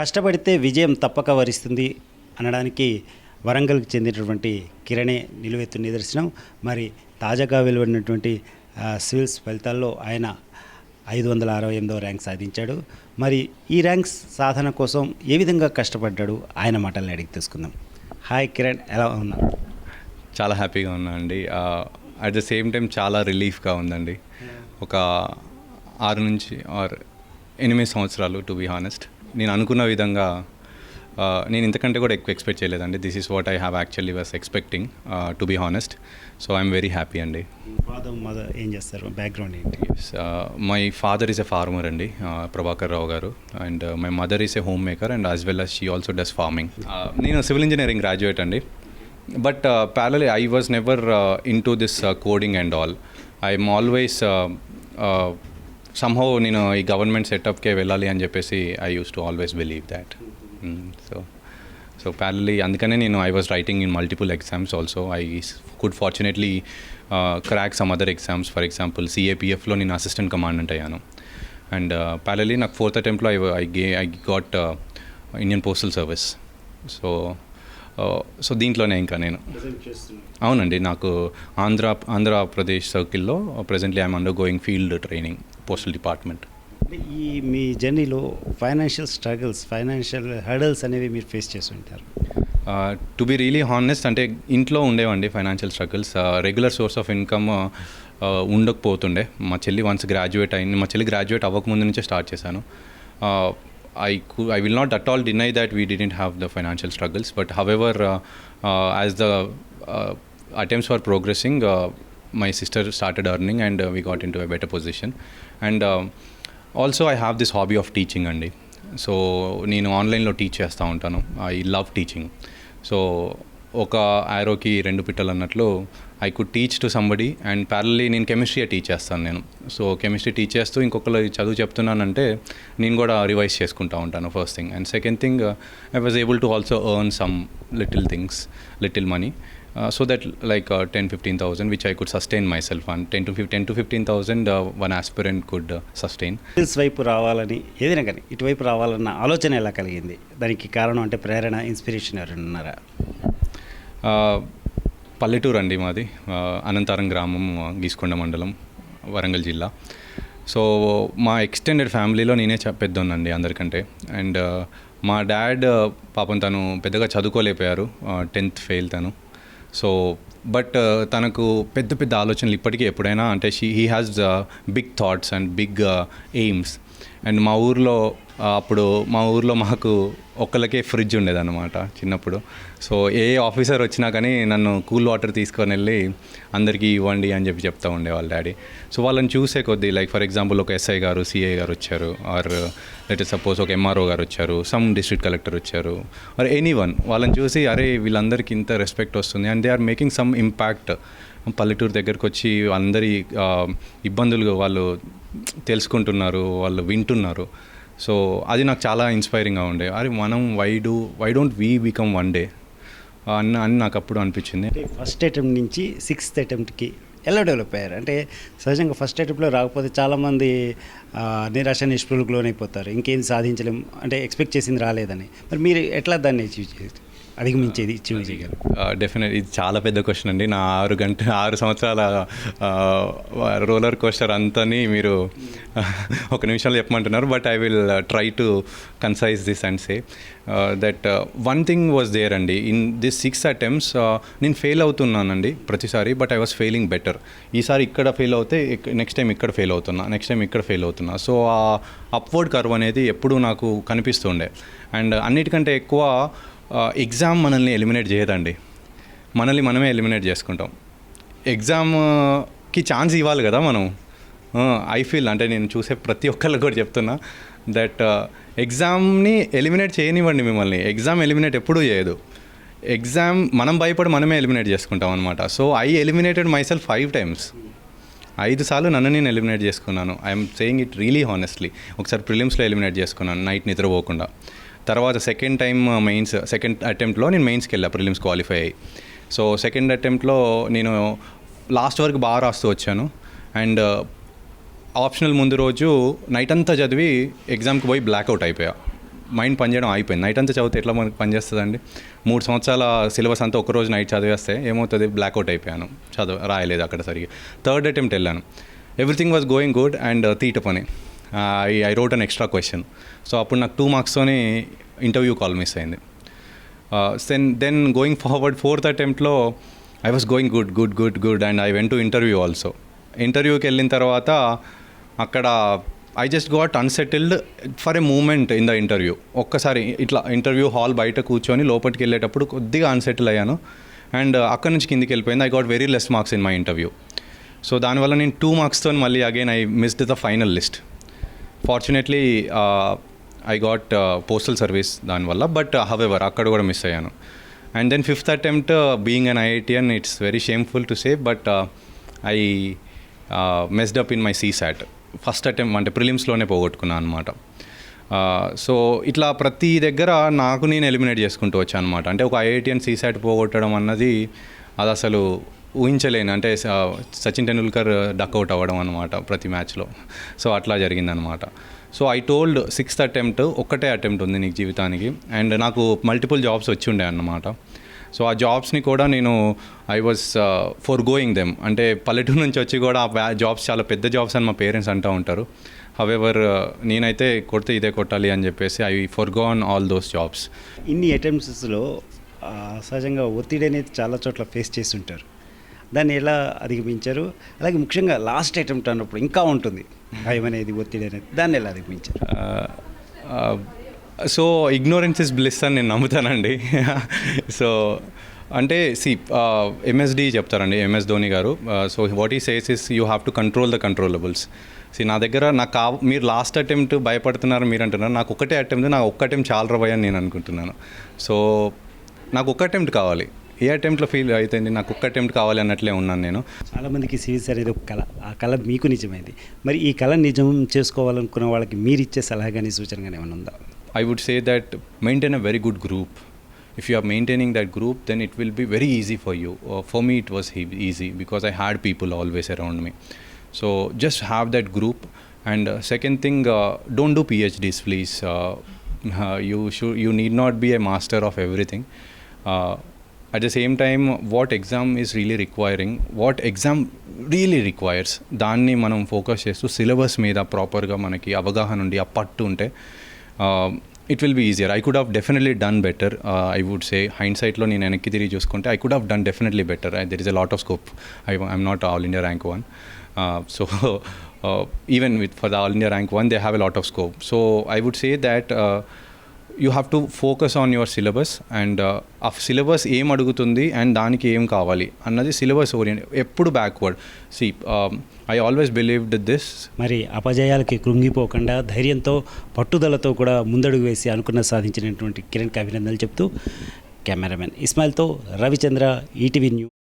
కష్టపడితే విజయం తప్పక వరిస్తుంది అనడానికి వరంగల్కి చెందినటువంటి కిరణే నిలువెత్తు నిదర్శనం. మరి తాజాగా వెలువడినటువంటి సివిల్స్ ఫలితాల్లో ఆయన ఐదు వందల అరవై ఎనిమిదవ ర్యాంక్ సాధించాడు. మరి ఈ ర్యాంక్స్ సాధన కోసం ఏ విధంగా కష్టపడ్డాడు? ఆయన మాటల్ని అడిగి తెలుసుకుందాం. హాయ్ కిరణ్ ఎలా ఉన్నారు చాలా హ్యాపీగా ఉన్నా అండి. అట్ ద సేమ్ టైం చాలా రిలీఫ్గా ఉందండి. ఒక ఆరు నుంచి ఆర్ ఎనిమిది సంవత్సరాలు టు బీ హానెస్ట్. నేను అనుకున్న విధంగా నేను ఇంతకంటే కూడా ఎక్కువ ఎక్స్పెక్ట్ చేయలేదండి. This is what I have actually was expecting to be honest so I'm very happy అండి. మదర్ ఏం చేస్తారు? బ్యాక్గ్రౌండ్ ఏంటి? My father is a farmer అండి ప్రభాకర్ రావు గారు. And my mother is a home maker and as well as she also does farming నేను civil engineering graduate అండి. But parallelly I was never into this coding and all I'm always somehow నేను ఈ government సెటప్కే వెళ్ళాలి అని చెప్పేసి I use to always believe that so so parallelly అందుకనే నేను I was writing in multiple exams also I could fortunately crack some other exams for example సిఏపిఎఫ్లో నేను assistant commandant అయ్యాను. అండ్ ప్యారలీ నాకు ఫోర్త్ అటెంప్ట్లో I I gay I got Indian postal service so so దీంట్లోనే ఇంకా నేను. అవునండి నాకు ఆంధ్ర ఆంధ్రప్రదేశ్ సర్కిల్లో presently I'm undergoing field training postal department. ఈ మీ జర్నీలో ఫైనాన్షియల్ స్ట్రగుల్స్ ఫైనాన్షియల్ హర్డల్స్ అనేవి మీరు ఫేస్ చేసి ఉంటారు. టు బి రియలీ హానెస్ట్ అంటే ఇంట్లో ఉండేవండి financial struggles. Regular source of income ఉండకపోతుండే. మా చెల్లి వన్స్ గ్రాడ్యుయేట్ అయింది మా చెల్లి గ్రాడ్యుయేట్ అవ్వకముందు నుంచే స్టార్ట్ చేశాను. ఐ కు I will not at all deny that we didn't have the financial struggles but however as the attempts for progressing my sister started earning and we got into better position and also I have this hobby of teaching అండి so నేను ఆన్లైన్లో teach చేస్తూ ఉంటాను. I love teaching so ఒక ఆరోకి రెండు పిట్టలు అన్నట్లు I could teach to somebody and parallelly నేను కెమిస్ట్రీ టీచ్ చేస్తాను నేను. సో కెమిస్ట్రీ టీచ్ చేస్తూ ఇంకొకరు చదువు చెప్తున్నానంటే నేను కూడా రివైజ్ చేసుకుంటూ ఉంటాను first thing and second thing I was able to also earn some little things little money so that like ten fifteen thousand which I could sustain myself and ten to fif ten to fifteen thousand one aspirant could sustain civils వైపు రావాలని ఏదైనా కానీ ఇటువైపు రావాలన్న ఆలోచన ఎలా కలిగింది? దానికి కారణం అంటే ప్రేరణ ఇన్స్పిరేషన్ ఎవరైనా ఉన్నారా? ఆ, పల్లెటూరు అండి మాది. ఆ, అనంతారం గ్రామం ఆ, గీసుకొండ మండలం వరంగల్ జిల్లా. సో మా ఎక్స్టెండెడ్ ఫ్యామిలీలో నేనే పెద్దోనండి అందరికంటే. అండ్ మా డాడ్ పాపం తను పెద్దగా చదువుకోలేకపోయారు. టెన్త్ ఫెయిల్ తను. సో బట్ uh, తనకు పెద్ద పెద్ద ఆలోచనలు ఇప్పటికీ ఎప్పుడైనా అంటే she he has big thoughts and big aims and మా ఊర్లో అప్పుడు మా ఊర్లో మాకు ఒక్కళ్ళకే ఫ్రిడ్జ్ ఉండేదన్నమాట చిన్నప్పుడు. సో ఏ ఆఫీసర్ వచ్చినా కానీ నన్ను కూల్ వాటర్ తీసుకొని వెళ్ళి అందరికీ ఇవ్వండి అని చెప్పి చెప్తా ఉండేవాళ్ళ డాడీ. సో వాళ్ళని చూసే కొద్దీ లైక్ ఫర్ ఎగ్జాంపుల్ ఒక ఎస్ఐ గారు సిఐ గారు వచ్చారు ఆర్ లెట్ సపోజ్ ఒక ఎంఆర్ఓ గారు వచ్చారు సమ్ డిస్ట్రిక్ట్ కలెక్టర్ వచ్చారు ఆర్ ఎనీ వన్ వాళ్ళని చూసి అరే వీళ్ళందరికీ ఇంత రెస్పెక్ట్ వస్తుంది and they are making some impact. పల్లెటూరు దగ్గరకు వచ్చి అందరి ఇబ్బందులు వాళ్ళు తెలుసుకుంటున్నారు వాళ్ళు వింటున్నారు. సో అది నాకు చాలా ఇన్స్పైరింగ్గా ఉండే. అరే మనం why do why don't we become one day? అన్న అని నాకు అప్పుడు అనిపించింది. ఫస్ట్ అటెంప్ట్ నుంచి సిక్స్త్ అటెంప్ట్కి ఎలా డెవలప్ అయ్యారు? అంటే సహజంగా ఫస్ట్ అటెంప్ట్లో రాకపోతే చాలామంది నిరాశ నిష్పృలకు లోనైపోతారు. ఇంకేం సాధించలేం అంటే ఎక్స్పెక్ట్ చేసింది రాలేదని. మరి మీరు ఎట్లా దాన్ని అచీవ్ చేసి అధిగమించేది అచీవ్ చేయగలరు డెఫినెట్ ఇది చాలా పెద్ద క్వశ్చన్ అండి. నా ఆరు గంట ఆరు సంవత్సరాల రోలర్ కోస్టర్ అంతని మీరు ఒక నిమిషంలో చెప్పమంటున్నారు but I will try to concise this and say that one thing was there అండి. ఇన్ దిస్ సిక్స్ అటెంప్ట్స్ నేను ఫెయిల్ అవుతున్నానండి ప్రతిసారి but I was failing better ఈసారి ఇక్కడ ఫెయిల్ అవుతే నెక్స్ట్ టైం ఇక్కడ ఫెయిల్ అవుతున్నా నెక్స్ట్ టైం ఇక్కడ ఫెయిల్ అవుతున్నా. సో ఆ అప్వర్డ్ కర్వ్ అనేది ఎప్పుడూ నాకు కనిపిస్తుండే అండ్ అన్నిటికంటే ఎక్కువ ఎగ్జామ్ మనల్ని ఎలిమినేట్ చేయదండి. మనల్ని మనమే ఎలిమినేట్ చేసుకుంటాం. ఎగ్జామ్కి ఛాన్స్ ఇవ్వాలి కదా మనం. ఐ ఫీల్ అంటే నేను చూసే ప్రతి ఒక్కళ్ళకి కూడా చెప్తున్నా దట్ ఎగ్జామ్ని ఎలిమినేట్ చేయనివ్వండి మిమ్మల్ని. ఎగ్జామ్ ఎలిమినేట్ ఎప్పుడూ చేయదు. ఎగ్జామ్ మనం భయపడి మనమే ఎలిమినేట్ చేసుకుంటాం అనమాట so I eliminated my self five times ఐదు సార్లు నన్ను నేను ఎలిమినేట్ చేసుకున్నాను. I'm saying it really honestly ఒకసారి ప్రిలిమ్స్లో ఎలిమినేట్ చేసుకున్నాను. నైట్ నిద్రపోకుండా. తర్వాత సెకండ్ టైం మెయిన్స్ సెకండ్ అటెంప్ట్లో నేను మెయిన్స్కి వెళ్ళా ప్రిలిమ్స్ క్వాలిఫై అయ్యి. సో సెకండ్ అటెంప్ట్లో నేను లాస్ట్ వరకు బాగా రాస్తూ వచ్చాను. అండ్ ఆప్షనల్ uh, ముందు రోజు నైట్ అంతా చదివి ఎగ్జామ్కి పోయి బ్లాక్అవుట్ అయిపోయా. మైండ్ పనిచేయడం అయిపోయింది నైట్ అంతా చదివితే ఎట్లా మనకి పనిచేస్తుందండి? మూడు సంవత్సరాల సిలబస్ అంతా ఒక రోజు నైట్ చదివేస్తే ఏమవుతుంది? బ్లాక్అవుట్ అయిపోయాను. చదువు రాయలేదు అక్కడ సరిగ్గా. థర్డ్ అటెంప్ట్ వెళ్ళాను. Everything was going good and theta పని. I I wrote an extra question so అప్పుడు నాకు టూ మార్క్స్తోని ఇంటర్వ్యూ కాల్ మిస్ అయింది. Then then going forward fourth అటెంప్ట్లో I was going good good good good and I went to interview also ఇంటర్వ్యూకి వెళ్ళిన తర్వాత అక్కడ I just got unsettled for a moment in the interview ఒక్కసారి ఇట్లా interview hall బయట కూర్చొని లోపలికి వెళ్ళేటప్పుడు కొద్దిగా అన్సెటిల్ అయ్యాను. అండ్ అక్కడ నుంచి కిందికి వెళ్ళిపోయింది. I got very less marks in my interview so దానివల్ల నేను టూ మార్క్స్తో మళ్ళీ again I missed the final list fortunately I got postal service దానివల్ల బట్ హవెవర్ అక్కడ కూడా మిస్ అయ్యాను. And then fifth attempt being an IITian it's very shameful to say but I messed up in my CSAT first attempt అంటే ప్రిలిమ్స్లోనే పోగొట్టుకున్నాను అనమాట so uh, ఇట్లా ప్రతి దగ్గర నాకు నేను ఎలిమినేట్ చేసుకుంటూ వచ్చాను అనమాట అంటే ఒక ఐఐటిఎన్ సీసాట్ పోగొట్టడం అన్నది అది అసలు ఊహించలేను. అంటే సచిన్ టెండూల్కర్ డక్అవుట్ అవ్వడం అనమాట ప్రతి మ్యాచ్లో సో అట్లా జరిగిందనమాట so I told sixth attempt ఒక్కటే అటెంప్ట్ ఉంది నీకు జీవితానికి. అండ్ నాకు మల్టిపుల్ జాబ్స్ వచ్చి ఉండే అన్నమాట. సో ఆ జాబ్స్ని కూడా నేను I was forgoing them అంటే పల్లెటూరు నుంచి వచ్చి కూడా ఆ జాబ్స్ చాలా పెద్ద జాబ్స్ అని మా పేరెంట్స్ అంటూ ఉంటారు. హవెవర్ uh, నేనైతే కొడితే ఇదే కొట్టాలి అని చెప్పేసి I forgone all those jobs ఇన్ని అటెంప్ట్స్లో సహజంగా ఒత్తిడి అనేది చాలా చోట్ల ఫేస్ చేసి ఉంటారు. దాన్ని ఎలా అధిగమించారు? అలాగే ముఖ్యంగా లాస్ట్ అటెంప్ట్ అన్నప్పుడు ఇంకా ఉంటుంది భయం అనేది ఒత్తిడి అనేది. దాన్ని ఎలా అధిగమించారు? సో ఇగ్నోరెన్స్ ఇస్ బ్లిస్ అని నేను నమ్ముతానండి. సో అంటే సి ఎంఎస్డి చెప్తారండి ఎంఎస్ ధోని గారు. So what he says is you have to control the controllables see నా దగ్గర నాకు కా మీరు లాస్ట్ అటెంప్ట్ భయపడుతున్నారు మీరు అంటున్నారు నాకు ఒకటే అటెంప్ట్ నాకు ఒక్క అటెంప్ట్ చాలా రవై అని నేను అనుకుంటున్నాను. సో నాకు ఒక్క అటెంప్ట్ కావాలి. ఏ అటెంప్ట్లో ఫీల్ అవుతుంది నాకు ఒక్క అటెంప్ట్ కావాలి అన్నట్లే ఉన్నాను నేను. చాలామందికి సివిల్ సార్ ఏదో ఒక కళ ఆ కళ మీకు నిజమైంది. మరి ఈ కళ నిజం చేసుకోవాలనుకున్న వాళ్ళకి మీరు ఇచ్చే సలహా కానీ సూచన కానీ ఏమైనా ఉందా? I would say that maintain a very good group if you are maintaining that group then it will be very easy for you for me it was easy because I had people always around me so just have that group and second thing don't do PhDs please you should you need not be a master of everything at the same time what exam is really requiring what exam really requires దాన్ని మనం focus చేస్తూ syllabus మీద ప్రాపర్గా మనకి అవగాహన ఉండి ఆ పట్టు ఉంటే it will be easier I could have definitely done better I would say hind సైట్లో నేను వెనక్కి తిరిగి చూసుకుంటే I could have done definitely better there is a lot of scope I I'm not all India rank one so even with for the all India rank one they have a lot of scope so I would say that you have to focus on your syllabus and ఆ syllabus ఏం అడుగుతుంది and దానికి ఏం కావాలి అన్నది syllabus orient ఎప్పుడు backward see I always believed this మరి అపజయాలకి కృంగిపోకుండా ధైర్యంతో పట్టుదలతో కూడా ముందడుగు వేసి అనుకున్న సాధించినటువంటి కిరణ్కి అభినందనలు చెప్తూ కెమెరామెన్ ఇస్మాయిల్తో రవిచంద్ర ఈటీవీ న్యూస్